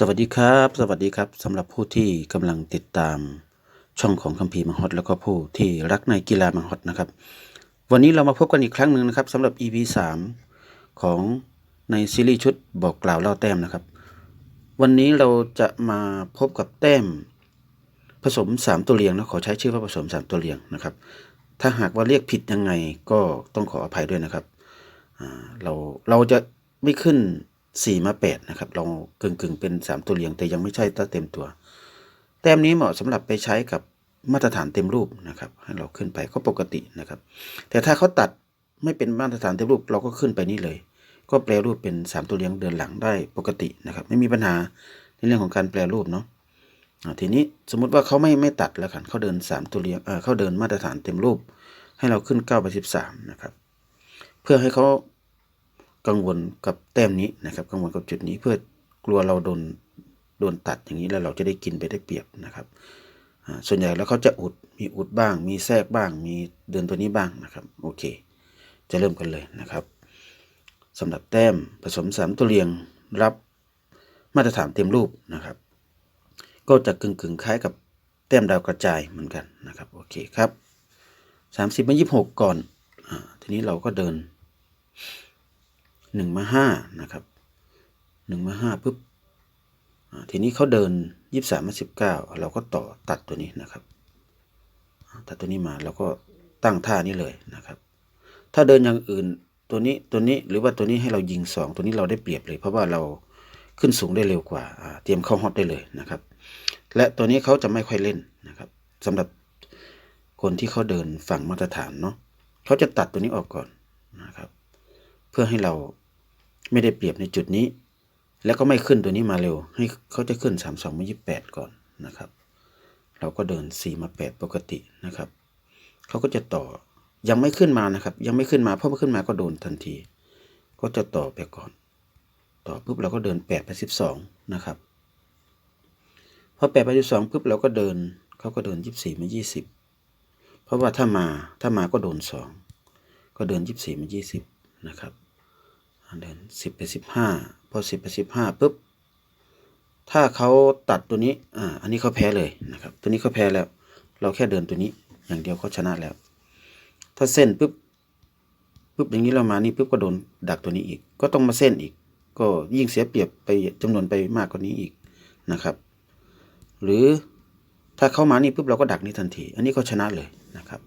สวัสดีครับ สวัสดีครับสำหรับผู้ที่กำลังติดตามช่องของคัมภีร์มังฮอตแล้วก็ผู้ที่รักในกีฬามังฮอตนะครับ วันนี้เรามาพบกันอีกครั้งหนึ่งนะครับสำหรับ EP 3ของในซีรีส์ชุดบอกกล่าวเล่าแต้มนะครับ วันนี้เราจะมาพบกับแต้มผสม 3 ตัวเรียงนะขอใช้ชื่อว่าผสม 3 ตัวเรียงนะครับ ถ้าหากว่าเรียกผิดยังไงก็ต้องขออภัยด้วยนะครับเราเราจะไม่ขึ้น สี่มาแปดนะครับ เรากึ่งกึ่งๆเป็นสามตัวเรียงแต่ยังไม่ใช่ตัเต็มตัว แต้มนี้เหมาะสำหรับไปใช้กับมาตรฐานเต็มรูปนะครับ ให้เราขึ้นไปก็ปกตินะครับ แต่ถ้าเขาตัดไม่เป็นมาตรฐานเต็มรูปเราก็ขึ้นไปนี่เลย ก็แปลรูปเป็นสามตัวเรียงเดินหลังได้ปกตินะครับ ไม่มีปัญหาในเรื่องของการแปลรูปเนาะทีนี้สมมุติว่าเขาไม่ไม่ตัดแล้วกันเขาเดินสามตัวเรียงเออเขาเดินมาตรฐานเต็มรูป ให้เราขึ้นเก้าไปสิบสามนะครับ เพื่อให้เขา กังวลกับแต้มนี้นะครับ กังวลกับจุดนี้เพื่อกลัวเราโดนโดนตัดอย่างนี้แล้วเราจะได้กินไปได้เปรียบนะครับส่วนใหญ่แล้วเขาจะอุดมีอุดบ้าง มีแทรกบ้าง มีเดินตัวนี้บ้างนะครับโอเค จะเริ่มกันเลยนะครับสำหรับแต้มผสมสามตัวเรียงรับมาตรฐานเต็มรูปนะครับ ก็จะกึ่งกึ่งๆคล้ายกับแต้มดาวกระจายเหมือนกันนะครับโอเคครับสามสิบมายี่หกก่อนอทีนี้เราก็เดิน หนึ่งมาห้านะครับหนึ่งมาห้าปุ๊บทีนี้เขาเดินยี่สามมาสิบเก้าเราก็ต่อตัดตัวนี้นะครับอ่าตัดตัวนี้มาเราก็ตั้งท่านี้เลยนะครับ ถ้าเดินอย่างอื่นตัวนี้ตัวนี้หรือว่าตัวนี้ให้เรายิงสองตัวนี้เราได้เปรียบเลย เพราะว่าเราขึ้นสูงได้เร็วกว่าอ่า เตรียมเข้าฮอตได้เลยนะครับ และตัวนี้เขาจะไม่ค่อยเล่นนะครับสำหรับคนที่เขาเดินฝั่งมาตรฐานเนาะเขาจะตัดตัวนี้ออกก่อนนะครับ เพื่อให้เรา ไม่ได้เปรียบในจุดนี้ แล้วก็ไม่ขึ้นตัวนี้มาเร็ว ให้เขาจะขึ้นสามสองมายี่แปดก่อนนะครับ เราก็เดินสี่มาแปดปกตินะครับเขาก็จะต่อยังไม่ขึ้นมานะครับ ยังไม่ขึ้นมาเพราะว่ขึ้นมาก็โดนทันที ก็จะต่อไปก่อน ต่อปุ๊บเราก็เดินแปดไปสิบสองนะครับพอแปดไปสิบสองปุ๊บเราก็เดินเขาก็เดินยี่สิบสี่มายี่สิบเพราะว่าถ้ามาถ้ามาก็โดนสองก็เดินยี่สิบสี่มายี่สิบนะครับ เดินสิบไปสิบห้าพอสิบไปสิบห้าปุ๊บถ้าเขาตัดตัวนี้อ่าอันนี้เขาแพ้เลยนะครับ ตัวนี้เขาแพ้แล้ว เราแค่เดินตัวนี้ อย่างเดียวเขาชนะแล้ว ถ้าเส้นปุ๊บปุ๊บอย่างนี้เรามานี่ปุ๊บก็โดนดักตัวนี้อีก ก็ต้องมาเส้นอีก ก็ยิ่งเสียเปรียบไปจำนวนไปมากกว่านี้อีกนะครับ หรือถ้าเข้ามานี่ปุ๊บเราก็ดักนี่ทันที อันนี้ก็ชนะเลยนะครับ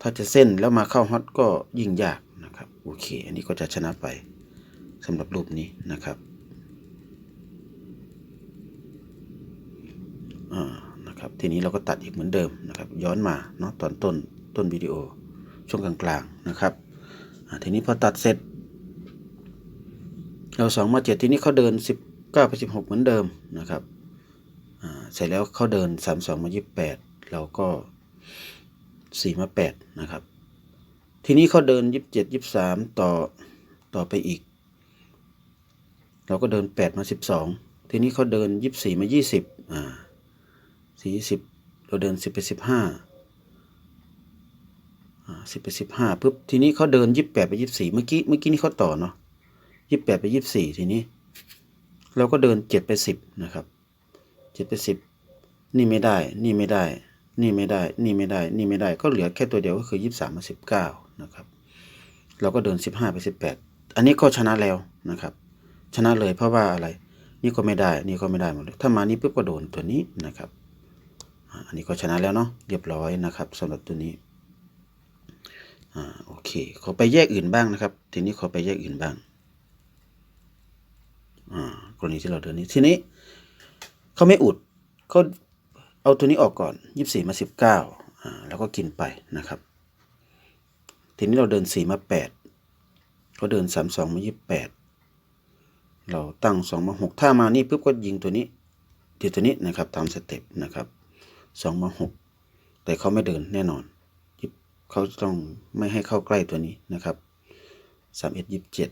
ถ้าจะเส้นแล้วมาเข้าฮอตก็ยิ่งยาก นะครับโอเค อันนี้ก็จะชนะไปสำหรับรูปนี้นะครับอ่านะครับทีนี้เราก็ตัดอีกเหมือนเดิมนะครับ ย้อนมาเนาะตอนต้นต้นวิดีโอช่วงกลางๆนะครับทีนี้พอตัดเสร็จ เราสองมาเจ็ดทีนี้เขาเดินสิบเก้าไปสิบหกเหมือนเดิมนะครับอ่าเสร็จแล้วเขาเดินสามสองมายี่แปดเราก็สี่มาแปดนะครับ ทีนี้เขาเดินยี่สิบเจ็ดยี่สิบสามต่อต่อไปอีก เราก็เดินแปดมาสิบสองทีนี้เขาเดินยี่สิบสี่มายี่สิบอ่าสี่สิบเราเดินสิบไปสิบห้าสิบไปสิบห้าปุ๊บทีนี้เขาเดินยี่สิบแปดไปยี่สิบสี่เมื่อกี้เมื่อกี้นี่เขาต่อเนาะยี่สิบแปดไปยี่สิบสี่ทีนี้ เราก็เดินเจ็ดไปสิบนะครับเจ็ดไปสิบนี่ไม่ได้ นี่ไม่ได้ นี่ไม่ได้ นี่ไม่ได้ นี่ไม่ได้ ก็เหลือแค่ตัวเดียวก็คือยี่สิบสามมาสิบเก้า นะครับ เราก็เดินสิบห้าไปสิบแปดอันนี้ก็ชนะแล้วนะครับ ชนะเลยเพราะว่าอะไร นี่ก็ไม่ได้ นี่ก็ไม่ได้หมดเลยถ้ามานี้ปุ๊บก็โดนตัวนี้นะครับ อันนี้ก็ชนะแล้วเนาะเรียบร้อยนะครับสำหรับตัวนี้อ่าโอเค ขอไปแยกอื่นบ้างนะครับ ทีนี้ขอไปแยกอื่นบ้างอ่ากรณีที่เราเดินนี้ทีนี้เขาไม่อุดเขาเอาตัวนี้ออกก่อนยี่สิบมาสิบเก้าอ่าแล้วก็กินไปนะครับ ทีนี้เราเดินสี่มาแปดเขาเดินสามสองมายี่สิบแปดเราตั้งสองมาหกถ้ามานี่ปุ๊บก็ยิงตัวนี้ทีตัวนี้นะครับตามสเต็ปนะครับสองมาหกแต่เขาไม่เดินแน่นอนเขาต้องไม่ให้เข้าใกล้ตัวนี้นะครับสามเอ็ดยี่สิบเจ็ด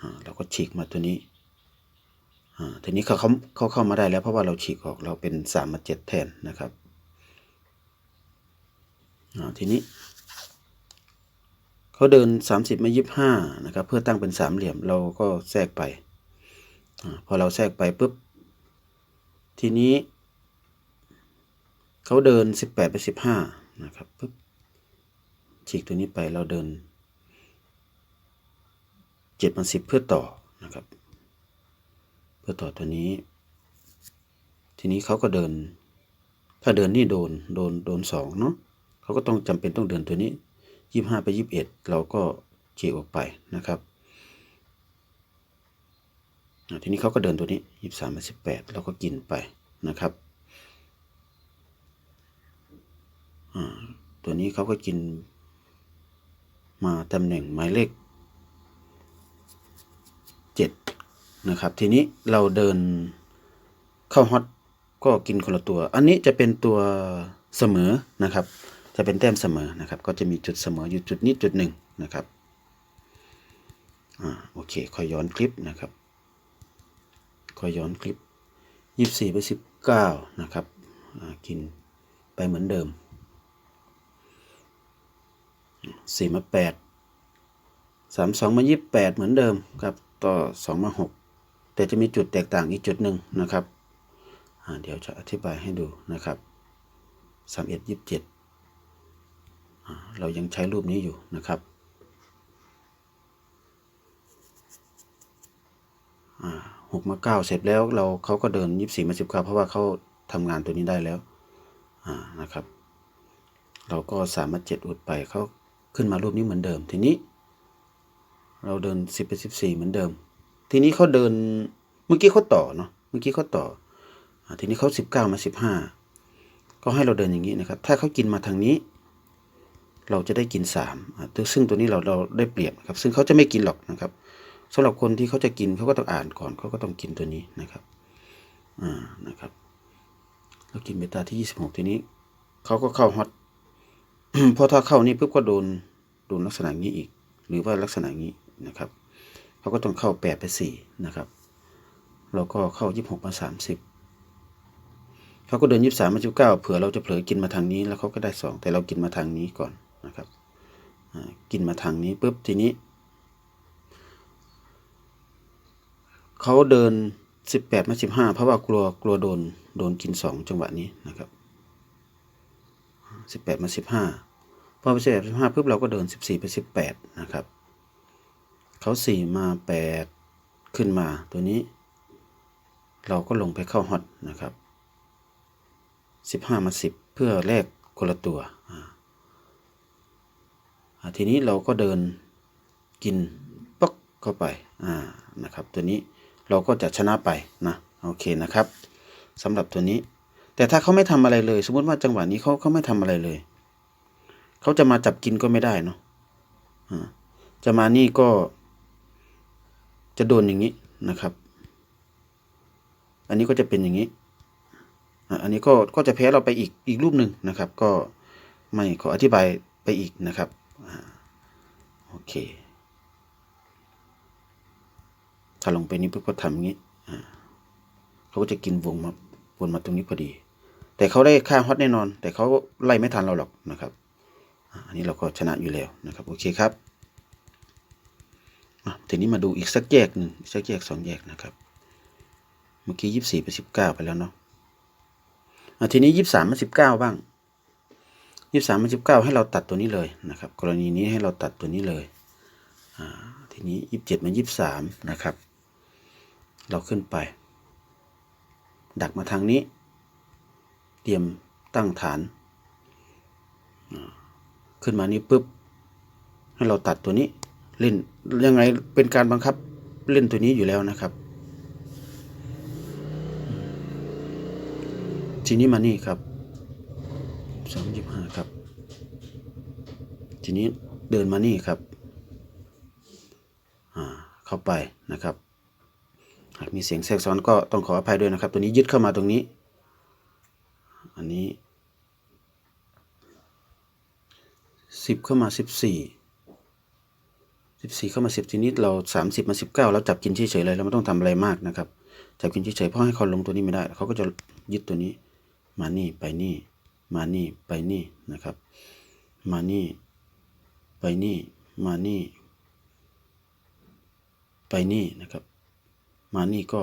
อ่าเราก็ฉีกมาตัวนี้อ่าทีนี้เขาเขาเขาเข้ามาได้แล้วเพราะว่าเราฉีกออกเราเป็นสามมาเจ็ดแทนนะครับอ่าทีนี้ เขาเดินสามสิบมายี่ห้านะครับ เพื่อตั้งเป็นสามเหลี่ยมเราก็แทรกไปอพอเราแทรกไปปุ๊บ ทีนี้เขาเดินสิบแปดไปสิบห้านะครับปุ๊บฉีกตัวนี้ไปเราเดินเจ็ดมาสิบเพื่อต่อนะครับ เพื่อต่อตัวนี้ ทีนี้เขาก็เดิน ถ้าเดินนี่โดนโดนโดนสองเนาะเขาก็ต้องจำเป็นต้องเดินตัวนี้ ยี่ห้าไปยี่สิบเอ็ดเราก็ฉีกออกไปนะครับทีนี้เขาก็เดินตัวนี้ยี่สามมาสิบแปดเราก็กินไปนะครับตัวนี้เขาก็กินมาตำแหน่งหมายเลขเจ็ดนะครับ ทีนี้เราเดินเข้าฮอตก็กินคนละตัว อันนี้จะเป็นตัวเสมอนะครับ จะเป็นแต้มเสมอนะครับ ก็จะมีจุดเสมออยู่จุดนี้จุดหนึ่งนะครับอ่าโอเคคอยย้อนคลิปนะครับคอยย้อนคลิปยี่สี่ไปสิบเก้านะครับอ่ากินไปเหมือนเดิมสี่มาแปดสามสองมายี่แปดเหมือนเดิมครับต่อสองมาหกแต่จะมีจุดแตกต่างอีกจุดหนึ่งนะครับอ่าเดี๋ยวจะอธิบายให้ดูนะครับสาม เรายังใช้รูปนี้อยู่นะครับหกมาเก้าเสร็จแล้วเราเขาก็เดินยี่สี่มาสิบเก้าเพราะว่าเขาทำงานตัวนี้ได้แล้วนะครับ เราก็สามารถเจ็ดอุดไปเขาขึ้นมารูปนี้เหมือนเดิม ทีนี้ เราเดินสิบไปสิบสี่เหมือนเดิม ทีนี้เขาเดินเมื่อกี้เขาต่อเนาะเมื่อกี้เขาต่ออทีนี้เขาสิบเก้ามาสิบห้าก็ให้เราเดินอย่างนี้นะครับ ถ้าเขากินมาทางนี้ เราจะได้กินสามตัวซึ่งตัวนี้เราเราได้เปรียบครับ ซึ่งเขาจะไม่กินหรอกนะครับสำหรับคนที่เขาจะกินเขาก็ต้องอ่านก่อนเขาก็ต้องกินตัวนี้นะครับอ่านะครับเรากินเบต้าที่ยี่สิบหกทีนี้เขาก็เข้าฮอตพอถ้าเข้านี่ปุ๊บก็โดนโดนลักษณะนี้อีก หรือว่าลักษณะนี้นะครับเขาก็ต้องเข้าแปดไปสี่นะครับเราก็เข้ายี่สิบหกมาสามสิบเขาก็เดินยี่สิบสามมาจุเก้าเผื่อเราจะเผลอกินมาทางนี้ แล้วเขาก็ได้สองแต่เรากินมาทางนี้ก่อน นะครับกินมาทางนี้ปุ๊บทีนี้เขาเดินสิบแปดมาสิบห้าเพราะว่ากลัวกลัวโดนโดนกินสองจังหวะนี้นะครับสิบแปดมาสิบห้าพอไปสิบแปดสิบห้าปุ๊บเราก็เดินสิบสี่ไปสิบแปดนะครับเขาสี่มาแปดขึ้นมาตัวนี้ เราก็ลงไปเข้าฮอตนะครับสิบห้ามาสิบเพื่อแลกคนละตัว ทีนี้เราก็เดินกินป๊อกเข้าไปอ่านะครับ ตัวนี้เราก็จะชนะไปนะโอเคนะครับสำหรับตัวนี้ แต่ถ้าเขาไม่ทำอะไรเลย สมมติว่าจังหวะนี้เขาเขาไม่ทำอะไรเลยเขาจะมาจับกินก็ไม่ได้เนาะอ่าจะมานี่ก็ จะโดนอย่างนี้นะครับ อันนี้ก็จะเป็นอย่างนี้อันนี้ก็ก็จะแพ้เราไปอีกอีกรูปหนึ่งนะครับ ก็ไม่ขออธิบายไปอีกนะครับ โอเค ถ้าลงไปนี้ปุ๊บก็ทำอย่างนี้อ่าเขาก็จะกินวงมาวนมาตรงนี้พอดี แต่เขาได้ค่าฮอตแน่นอน แต่เขาไล่ไม่ทันเราหรอกนะครับอันนี้เราก็ชนะอยู่แล้วนะครับ โอเคครับทีนี้มาดูอีกสักแยกหนึ่งสักแยกสองแยกนะครับ เมื่อกี้ยี่สิบสี่ไปสิบเก้าไปแล้วเนาะะทีนี้ยี่สามมาสิบเก้าบ้าง ยี่สามสิบเก้าให้เราตัดตัวนี้เลยนะครับ กรณีนี้ให้เราตัดตัวนี้เลยทีนี้ยี่สิบเจ็ดมายี่สามนะครับ เราขึ้นไป ดักมาทางนี้ เตรียมตั้งฐาน ขึ้นมานี้ปุ๊บ ให้เราตัดตัวนี้เล่นยังไงเป็นการบังคับเล่นตัวนี้อยู่แล้วนะครับ ทีนี้มานี่ครับ สองยี่ห้าครับ ทีนี้เดินมานี่ครับ อ่า เข้าไปนะครับ หากมีเสียงแทรกซ้อนก็ต้องขออภัยด้วยนะครับ ตัวนี้ยึดเข้ามาตรงนี้ อันนี้สิบเข้ามาสิบสี่สิบสี่เข้ามาสิบทีนี้เราสามสิบมาสิบเก้าแล้วจับกินเฉยๆเลยเราไม่ต้องทำอะไรมากนะครับจับกินเฉยๆเพราะให้เขาลงตัวนี้ไม่ได้เขาก็จะยึดตัวนี้ มานี่ไปนี่ มานี่ไปนี่นะครับ มานี่ ไปนี่ มานี่ ไปนี่นะครับ มานี่ก็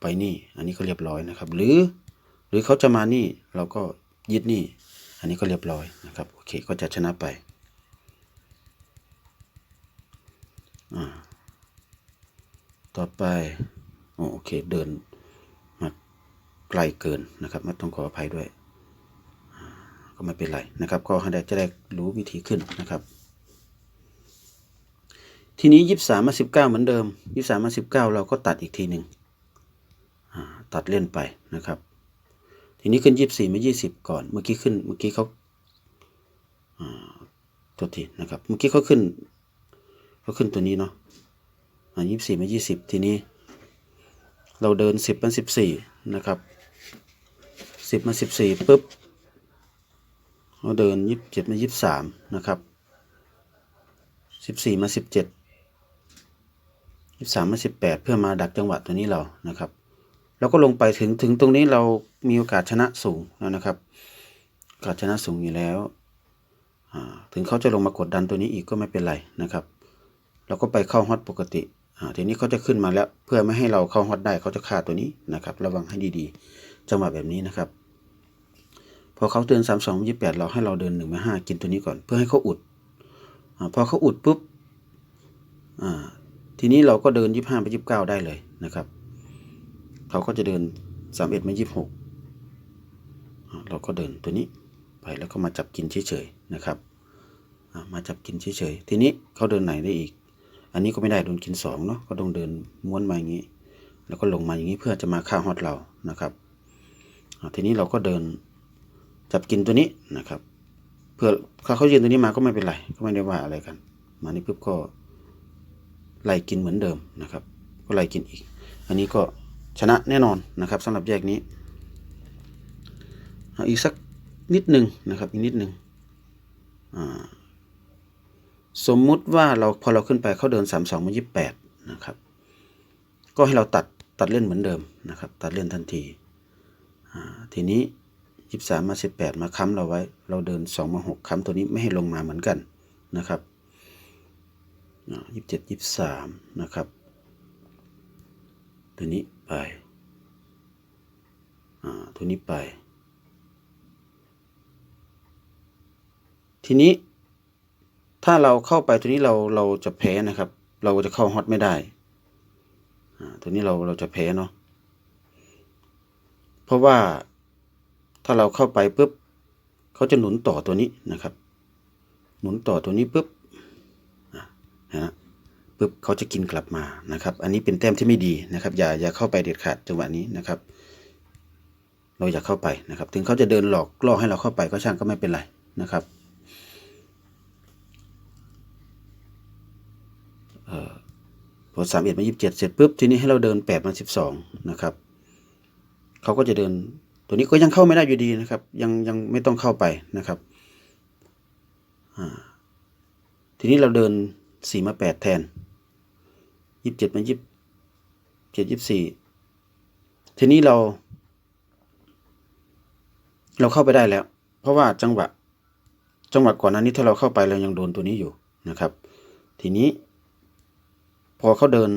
ไปนี่ อันนี้ก็เรียบร้อยนะครับ หรือหรือเขาจะมานี่เราก็ยึดนี่ อันนี้ก็เรียบร้อยนะครับโอเคก็จะชนะไปอ่าต่อไปโอเคเดินมาไกลเกินนะครับไม่ต้องขออภัยด้วย ก็ไม่เป็นไรนะครับ ก็ให้ได้จะได้รู้วิธีขึ้นนะครับ ทีนี้ยี่สามมาสิบเก้าเหมือนเดิมยี่สามมาสิบเก้าเราก็ตัดอีกทีหนึ่งตัดเล่นไปนะครับ ทีนี้ขึ้นยี่สี่มายี่สิบก่อน เมื่อกี้ขึ้นเมื่อกี้เขาอ่าตัวทีนะครับ เมื่อกี้เขาขึ้นเขาขึ้นตัวนี้เนาะอ่ายี่สี่มายี่สิบทีนี้ เราเดินสิบมาสิบสี่นะครับสิบมาสิบสี่ปุ๊บ เราเดินยี่สิบเจ็ดมายี่สิบสามนะครับสิบสี่มาสิบเจ็ดยี่สามมาสิบแปดเพื่อมาดักจังหวะตัวนี้เรานะครับ แล้วก็ลงไปถึงถึงตรงนี้เรามีโอกาสชนะสูงแล้วนะครับโอกาสชนะสูงอยู่แล้วอ่าถึงเขาจะลงมากดดันตัวนี้อีกก็ไม่เป็นไรนะครับเราก็ไปเข้าฮอตปกติอ่าทีนี้เขาจะขึ้นมาแล้วเพื่อไม่ให้เราเข้าฮอตได้เขาจะฆ่าตัวนี้นะครับ ระวังให้ดีๆ จังหวะแบบนี้นะครับ พอเขาเดินสามสองยี่แปดเราให้เราเดินหนึ่งมาห้ากินตัวนี้ก่อน เพื่อให้เขาอุดอพอเขาอุดปุ๊บทีนี้เราก็เดินยี่ห้าไปยี่บเก้าได้เลยนะครับ เขาก็จะเดินสามเอ็ดมายี่หกเราก็เดินตัวนี้ไปแล้วก็มาจับกินเฉยๆนะครับมาจับกินเฉยๆทีนี้เขาเดินไหนได้อีก อันนี้ก็ไม่ได้โดนกินสองเนาะก็ต้องเดินม้วนมาอย่างนี้ แล้วก็ลงมาอย่างนี้เพื่อจะมาฆ่าฮอตเรานะครับทีนี้เราก็เดิน จับกินตัวนี้นะครับ เพื่อถ้าเขายืนตัวนี้มาก็ไม่เป็นไรก็ไม่ได้ว่าอะไรกัน มานี่ปุ๊บก็ไล่กินเหมือนเดิมนะครับ ก็ไล่กินอีก อันนี้ก็ชนะแน่นอนนะครับสำหรับแยกนี้เอาอีกสักนิดหนึ่งนะครับ อีกนิดหนึ่งสมมุติว่าเราพอเราขึ้นไปเขาเดินสามสองมายี่แปดนะครับ ก็ให้เราตัดตัดเล่นเหมือนเดิมนะครับ ตัดเล่นทันทีทีนี้ ยี่สามมาสิบแปดมาค้ำเราไว้ เราเดินสองมาหกค้ำตัวนี้ไม่ให้ลงมาเหมือนกันนะครับยี่สิบเจ็ดยี่สามนะครับ ตัวนี้ไปอ่าตัวนี้ไป ทีนี้ ถ้าเราเข้าไปตัวนี้เราเราจะแพ้นะครับ เราจะเข้าฮอตไม่ได้อ่าตัวนี้เราเราจะแพ้เนาะเพราะว่า ถ้าเราเข้าไปปุ๊บเขาจะหนุนต่อตัวนี้นะครับ หนุนต่อตัวนี้ปุ๊บอะฮะปุ๊บเขาจะกินกลับมานะครับ อันนี้เป็นแต้มที่ไม่ดีนะครับ อย่าอย่าเข้าไปเด็ดขาดจังหวะนี้นะครับ เราอย่าเข้าไปนะครับ ถึงเขาจะเดินหลอกล่อให้เราเข้าไปก็ช่างก็ไม่เป็นไรนะครับเอ่อพอสามเอ็ดมายี่สิบเจ็ดเสร็จปุ๊บทีนี้ให้เราเดินแปดมาสิบสองนะครับเขาก็จะเดิน ตัวนี้ก็ยังเข้าไม่ได้อยู่ดีนะครับ ยังยังไม่ต้องเข้าไปนะครับทีนี้เราเดินสี่มาแปดแทนยี่สิบเจ็ดมายี่สิบเจ็ดยี่สิบสี่ทีนี้เรา เราเข้าไปได้แล้ว เพราะว่าจังหวะ จังหวะก่อนหน้านี้ถ้าเราเข้าไปเรายังโดนตัวนี้อยู่นะครับ ทีนี้ พอเขาเดิน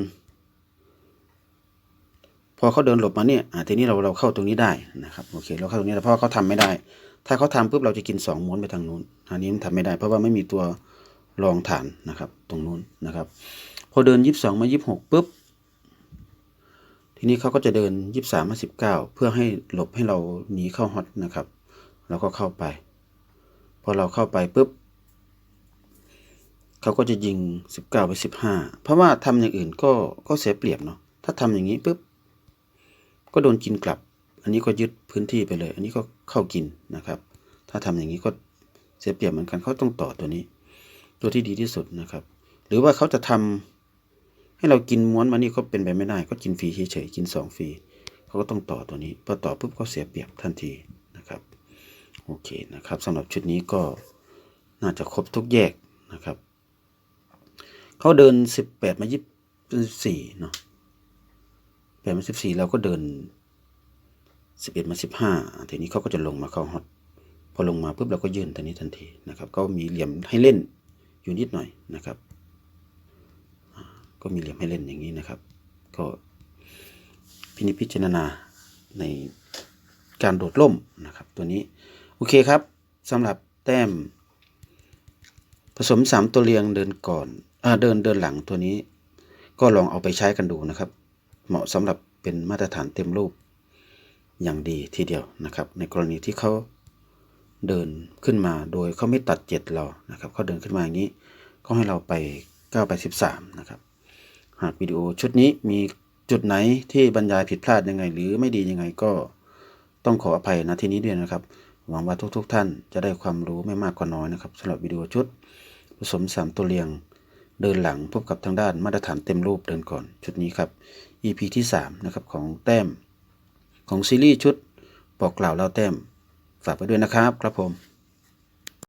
พอเขาเดินหลบมาเนี่ยอ่าทีนี้เราเราเข้าตรงนี้ได้นะครับโอเคเราเข้าตรงนี้แต่เพราะว่าเขาทำไม่ได้ ถ้าเขาทำปุ๊บเราจะกินสองม้วนไปทางนู้นอันนี้มันทำไม่ได้ เพราะว่าไม่มีตัวรองฐานนะครับ ตรงนู้นนะครับ พอเดินยี่สิบสองมายี่สิบหกปุ๊บทีนี้เขาก็จะเดินยี่สิบสามมาสิบเก้าเพื่อให้หลบให้เราหนีเข้าฮอตนะครับแล้วก็เข้าไป พอเราเข้าไปปุ๊บเขาก็จะยิงสิบเก้าไปสิบห้าเพราะว่าทำอย่างอื่นก็ก็เสียเปรียบเนาะถ้าทำอย่างนี้ปุ๊บ ก็โดนกินกลับ อันนี้ก็ยึดพื้นที่ไปเลย อันนี้ก็เข้ากินนะครับ ถ้าทำอย่างนี้ก็เสียเปรียบเหมือนกันเขาต้องต่อตัวนี้ ตัวที่ดีที่สุดนะครับ หรือว่าเขาจะทำให้เรากินม้วนมานี่ก็เป็นไปไม่ได้ ก็กินฟรีเฉยๆกินสองฟรีเขาก็ต้องต่อตัวนี้พอต่อปุ๊บก็เสียเปรียบทันทีนะครับโอเคนะครับสำหรับชุดนี้ก็น่าจะครบทุกแยกนะครับเขาเดินสิบแปดมายี่สิบสี่เนาะ ดมาสิบสี่เราก็เดินสิบเอ็ดมาสิบห้าทีนี้เขาก็จะลงมาเข้าฮอตพอลงมาปุ๊บเราก็ยื่นตัวนี้ทันทีนะครับก็มีเหลี่ยมให้เล่นอยู่นิดหน่อยนะครับ ก็มีเหลี่ยมให้เล่นอย่างนี้นะครับ ก็นิจพิจารณาในการโดดล่มนะครับ ตัวนี้โอเคครับสำหรับแต้ม ผสมสามตัวเรียงเดินก่อนอเดินเดินหลังตัวนี้ ก็ลองเอาไปใช้กันดูนะครับ เหมาะสำหรับเป็นมาตรฐานเต็มรูปอย่างดีทีเดียวนะครับ ในกรณีที่เขาเดินขึ้นมาโดยเขาไม่ตัดเจ็ดเรานะครับเขาเดินขึ้นมาอย่างนี้ ก็ให้เราไป9ไป13นะครับ หากวิดีโอชุดนี้มีจุดไหนที่บรรยายผิดพลาดยังไง หรือไม่ดียังไงก็ต้องขออภัยณที่นี้ด้วยนะครับ หวังว่าทุกๆทท่านจะได้ความรู้ไม่มากก็น้อยนะครับสำหรับวิดีโอชุด ผสมสามตัวเรียง เดินหลังพบกับทางด้านมาตรฐานเต็มรูปเดินก่อนชุดนี้ครับ EP ที่3นะครับของแต้มของซีรีส์ชุดบอกกล่าวเล่าแต้มฝากไปด้วยนะครับครับผม